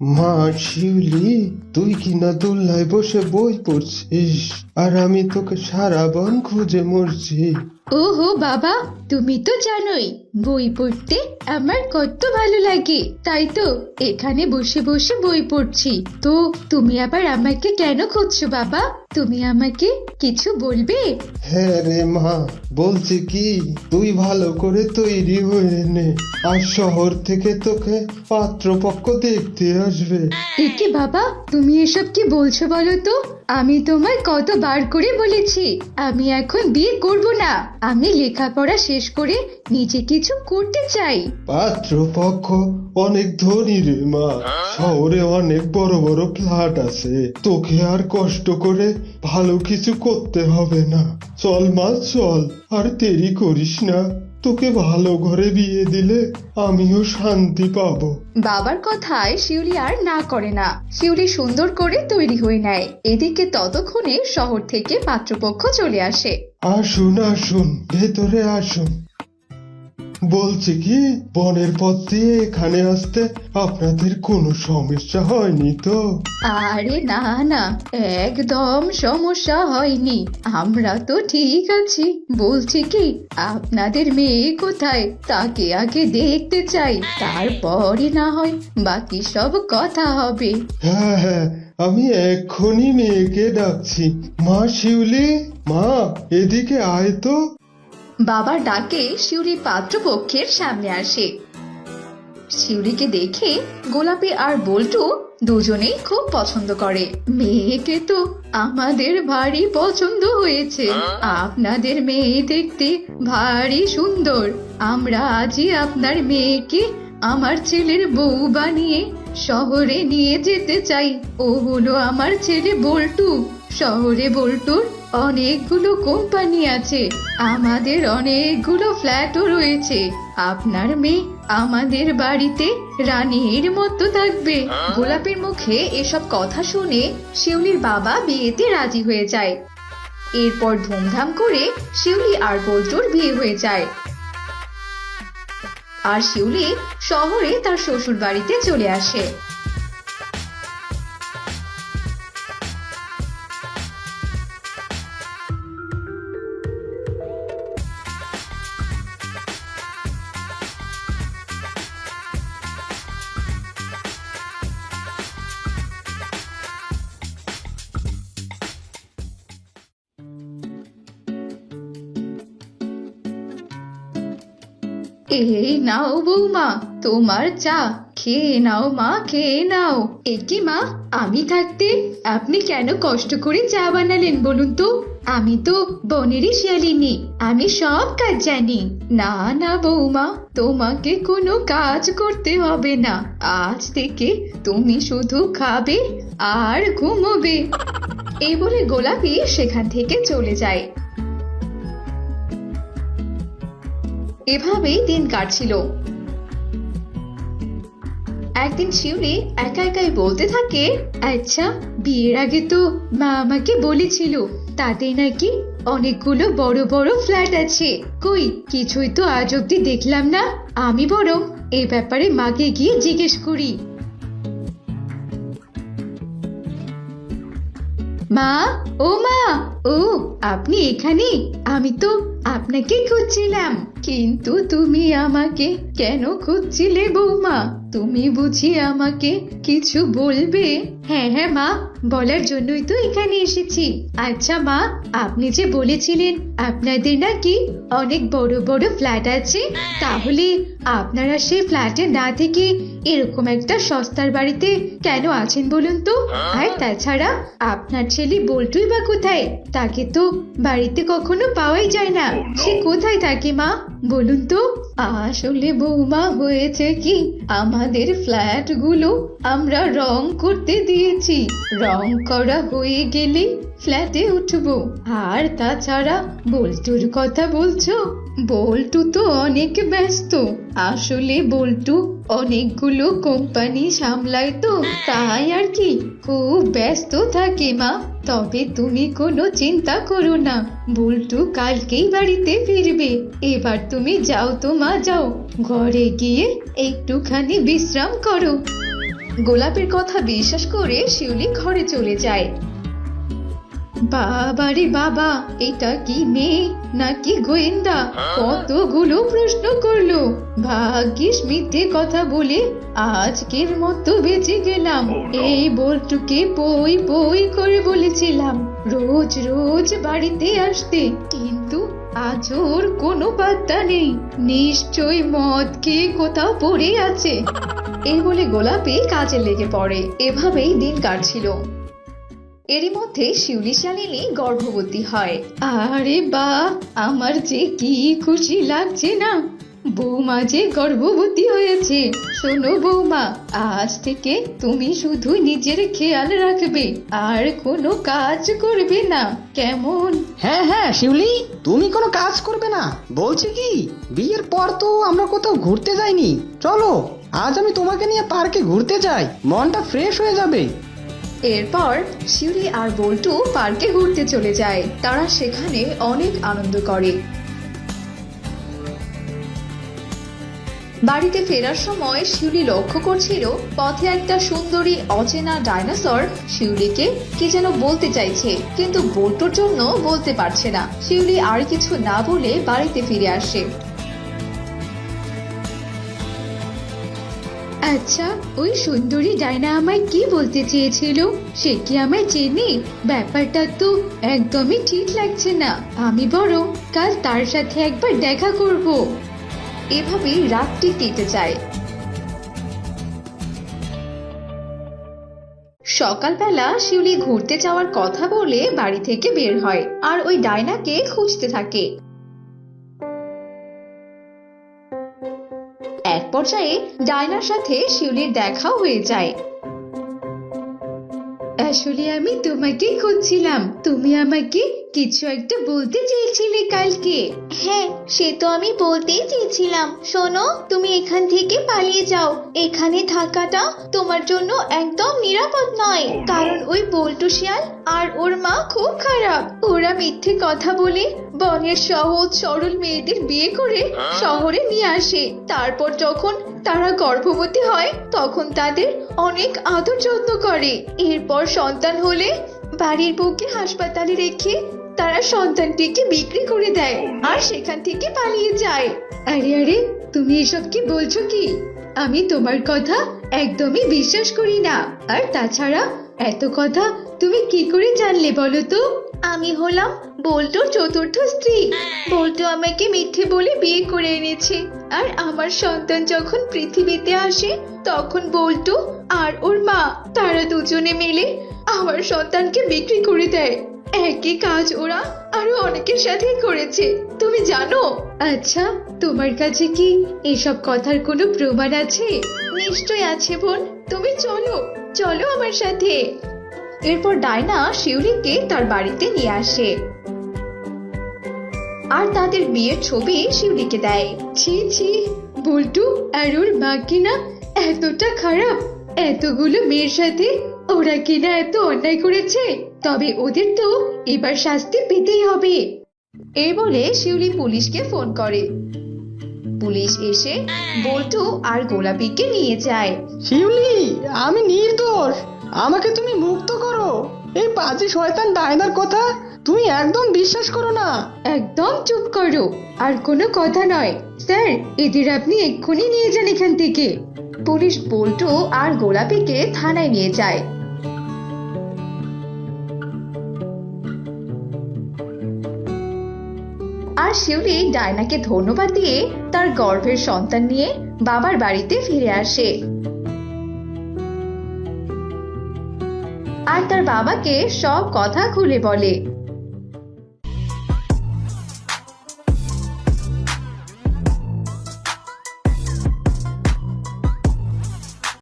মা শিউলি, তুই কি না দোল্লায় বসে বই পড়ছিস? আর আমি তোকে সারা বন খুঁজে মরছি। ওহো বাবা তুমি তো জানোই বই পড়তে আমার কত ভালো লাগে। তাই তো এখানে বসে বসে বই পড়ছি। তো তুমি আবার আমাকে কেন খুঁজছো বাবা? তুমি আমাকে কিছু বলবে? হ্যাঁ রে মা বলছি কি তুই ভালো করে তৈরি হয়ে নে আর শহর থেকে তোকে পাত্রপক্ষ দেখতে আসবে। একে বাবা তুমি এসব কি বলছো বলো তো? আমি তোমায় কতবার করে বলেছি আমি এখন বিয়ে করব না। আমি লেখাপড়া শেষ করে নিজে কিছু করতে চাই। পাত্রপক্ষ অনেক ধনী রে মা। শহরে অনেক বড় বড় ফ্ল্যাট আছে। তোকে আর কষ্ট করে ভালো কিছু করতে হবে না। চল মা, চল। আর দেরি করিস না। তোকে ভালো ঘরে বিয়ে দিলে আমিও শান্তি পাবো। বাবার কথায় শিউলি আর না করে না। শিউলি সুন্দর করে তৈরি হয়ে নেয়। এদিকে ততক্ষণে শহর থেকে পাত্রপক্ষ চলে আসে। আসুন আসুন ভেতরে আসুন। বলছি কি বনের পথ দিয়ে এখানে আসতে আপনাদের কোনো সমস্যা হয়নি তো? আরে না না একদম সমস্যা হয়নি। আমরা তো ঠিক আছি। বলছি কি আপনাদের মেয়ে কোথায়? তাকে আগে দেখতে চাই তারপরে না হয় বাকি সব কথা হবে। হ্যাঁ হ্যাঁ আমি এক্ষুনি মেয়েকে ডাকছি। মা শিউলি মা এদিকে আয় তো। বাবার ডাকে শিউলি পাত্রপক্ষের সামনে আসে। শিউলিকে দেখে গোলাপি আর বল্টু দুজনেই খুব পছন্দ করে। মেয়েকে তো আমাদের ভারী পছন্দ হয়েছে। আপনাদের মেয়ে দেখতে ভারী সুন্দর। আমরা আজই আপনার মেয়েকে আমার ছেলের বউ বানিয়ে শহরে নিয়ে যেতে চাই। ও হলো আমার ছেলে বল্টু। শহরে বল্টুর অনেকগুলো কোম্পানি আছে। আমাদের অনেকগুলো ফ্ল্যাটও রয়েছে। আপনার মেয়ে আমাদের বাড়িতে রানীর মতো থাকবে। গোলাপের মুখে এসব কথা শুনে শিউলির বাবা বিয়েতে রাজি হয়ে যায়। এরপর ধুমধাম করে শিউলি আর বল্টুর বিয়ে হয়ে যায়। আর শিউলি শহরে তার শ্বশুর বাড়িতে চলে আসে। এই নাও বৌমা, তোমার চা, খেয়ে নাও মা, খেয়ে নাও। একে মা, আমি থাকতে আপনি কেন কষ্ট করে চা বানালেন বলুন তো? আমি তো বনেরই শিয়ালিনী, আমি সব কাজ জানি। না না বৌমা, তোমাকে কোনো কাজ করতে হবে না। আজ থেকে তুমি শুধু খাবে আর ঘুমোবে। এই বলে গোলাপি সেখান থেকে চলে যায়। এভাবেই দিন কাটছিল। একদিন শিউলি একা একাই বলতে থাকে আচ্ছা বিয়ের আগে তো মা আমাকে বলেছিল তাতে নাকি অনেকগুলো বড় বড় ফ্ল্যাট আছে। কই, কিছুই তো আজ অব্দি দেখলাম না। আমি বরং এ ব্যাপারে মাকে গিয়ে জিজ্ঞেস করি। মা, ও মা, ও, আপনি এখানে? আমি তো আপনাকে খুঁজছিলাম। কিন্তু তুমি আমাকে কেন খুঁজছিলে বৌমা? তুমি বুঝি আমাকে কিছু বলবে? হ্যাঁ হ্যাঁ মা, বলার জন্যই তো এখানে এসেছি। আচ্ছা মা, আপনি যে বলেছিলেন আপনাদের নাকি অনেক বড় বড় ফ্ল্যাট আছে, তাহলে আপনারা সেই ফ্ল্যাটে না থেকে এরকম একটা সস্তার বাড়িতে কেন আছেন বলুন তো? আর তাছাড়া আপনার ছেলে বল্টুই বা কোথায়? তাকে তো বাড়িতে কখনো পাওয়াই যায় না। সে কোথায় থাকে, মা? বলুন তো। আসলে বৌমা হয়েছে কি? আমাদের ফ্ল্যাটগুলো আমরা রং করতে দিয়েছি। রং করা হয়ে গেলে ফ্ল্যাটে উঠবো। আর তাছাড়া বল্টুর কথা বলছো? বল্টু তো অনেক ব্যস্ত। আসলে বল্টু অনেকগুলো কোম্পানি সামলায় তো, তাই আর কি? খুব ব্যস্ত থাকে মা। তবে তুমি কোনো চিন্তা করো না। বল্টু কালকেই বাড়িতে ফিরবে। এবার তুমি যাও তো মা, যাও। ঘরে গিয়ে একটুখানি বিশ্রাম করো। গোলাপের কথা বিশ্বাস করে শিউলি ঘরে চলে যায়। বাবারে বাবা এটা কি মেয়ে নাকি গোয়েন্দা? কতগুলো প্রশ্ন করল। ভাগ্যিস মিথ্যে কথা বলে আজকের মতো বেঁচে গেলাম। এই বলটুকে পই বই করে বলেছিলাম রোজ রোজ বাড়িতে আসতে। কিন্তু আজ ওর কোনো পাত্তা নেই। নিশ্চয় মদ খেয়ে কোথাও পড়ে আছে। এই বলে গোলাপি কাজে লেগে পড়ে। এভাবেই দিন কাটছিল। এরই মধ্যে শিউলি শালিনী গর্ভবতী হয়। আরে বা আমার যে কি খুশি লাগছে না। বৌমা যে গর্ভবতী হয়েছে শোনো বৌমা আজ থেকে তুমি শুধু নিজের খেয়াল রাখবে আর কোনো কাজ করবে না। কেমন? হ্যাঁ হ্যাঁ শিউলি তুমি কোনো কাজ করবে না। বলছি কি বিয়ের পর তো আমরা কোথাও ঘুরতে যাইনি। চলো আজ আমি তোমাকে নিয়ে পার্কে ঘুরতে যাই মনটা ফ্রেশ হয়ে যাবে। এরপর শিউলি আর বল্টু পার্কে ঘুরতে চলে যায়। তারা সেখানে অনেক আনন্দ করে। বাড়িতে ফেরার সময় শিউলি লক্ষ্য করছিল, পথে একটা সুন্দরী অচেনা ডাইনোসর শিউলিকে কি যেন বলতে চাইছে, কিন্তু বল্টুর জন্য বলতে পারছে না। শিউলি আর কিছু না বলে বাড়িতে ফিরে আসে। আচ্ছা ওই সুন্দরী ডাইনা আমায় কি বলতে চেয়েছিল? সে কি আমায় চেনে? ব্যাপারটা তো একদমই ঠিক লাগছে না। আমি বরং কাল তার সাথে একবার দেখা করব। এভাবেই রাতটি কেটে যায়। সকালবেলা শিউলি ঘুরতে যাওয়ার কথা বলে বাড়ি থেকে বের হয়, আর ওই ডাইনাকে খুঁজতে থাকে। পর্যায়ে ডায়নার সাথে শিউলির দেখা হয়ে যায়। আসলে আমি তোমাকে খুঁজছিলাম। তুমি আমাকে কিছু একটা বলতে চেয়েছিলে কালকে। হ্যাঁ সে তো আমি বলতেই চেয়েছিলাম। শোনো তুমি এখান থেকে পালিয়ে যাও। এখানে থাকাটা তোমার জন্য একদম নিরাপদ নয়। কারণ ওই বল্টু শিয়াল আর ওর মা খুব খারাপ। ওরা মিথ্যে কথা বলে বনের সহজ সরল মেয়েদের বিয়ে করে শহরে নিয়ে আসে। তারপর যখন তারা গর্ভবতী হয় তখন তাদের অনেক আদর যত্ন করে। এরপর সন্তান হলে বাড়ির বউকে হাসপাতালে রেখে তারা সন্তানটিকে বিক্রি করে দেয় আর সেখান থেকে পালিয়ে যায়। আরে আরে, তুমি এসব কি বলছো কি? আমি তোমার কথা একদমই বিশ্বাস করি না। আর তাছাড়া এত কথা তুমি কি করে জানলে বলো তো? আমি হলাম বল্টুর চতুর্থ স্ত্রী। বল্টু আমাকে মিথ্যে বলে বিয়ে করে এনেছে। আর আমার সন্তান যখন পৃথিবীতে আসে তখন বল্টু আর ওর মা তারা দুজনে মিলে আমার সন্তানকে বিক্রি করে দেয়। একই কাজ ওরা আরও অনেকের সাথে করেছে। তুমি জানো? আচ্ছা তোমার কাছে কি এসব কথার কোনো প্রমাণ আছে? নিশ্চয় আছে বোন। তুমি চলো চলো আমার সাথে। এরপর ডায়না শিউলিকে তার বাড়িতে নিয়ে আসে। আর তাদের বিয়ের ছবি শিউলিকে দেয়। ছি ছি, বল্টু আর ওর মা কিনা এতটা খারাপ। এতগুলো মেয়ের সাথে ওরা কিনা এত অন্যায় করেছে। তবে ওদের তো এবার শাস্তি পেতেই হবে। এই বলে শিউলি পুলিশকে ফোন করে। পুলিশ এসে বল্টু আর গোলাপিকে নিয়ে যায়। শিউলি, আমি নির্দোষ। আমাকে তুমি মুক্ত করো। এই পাজি শয়তান ডায়নার কথা তুমি একদম বিশ্বাস করো না। একদম চুপ করো। আর কোনো কথা নয়। স্যার, এদের আপনি এক্ষুনি নিয়ে যান এখান থেকে। পুলিশ বল্টু আর গোলাপিকে থানায় নিয়ে যায়। আর শিউলি ডায়নাকে ধন্যবাদ দিয়ে তার গর্ভের সন্তান নিয়ে বাবার বাড়িতে ফিরে আসে। আর তার বাবাকে সব কথা খুলে বলে।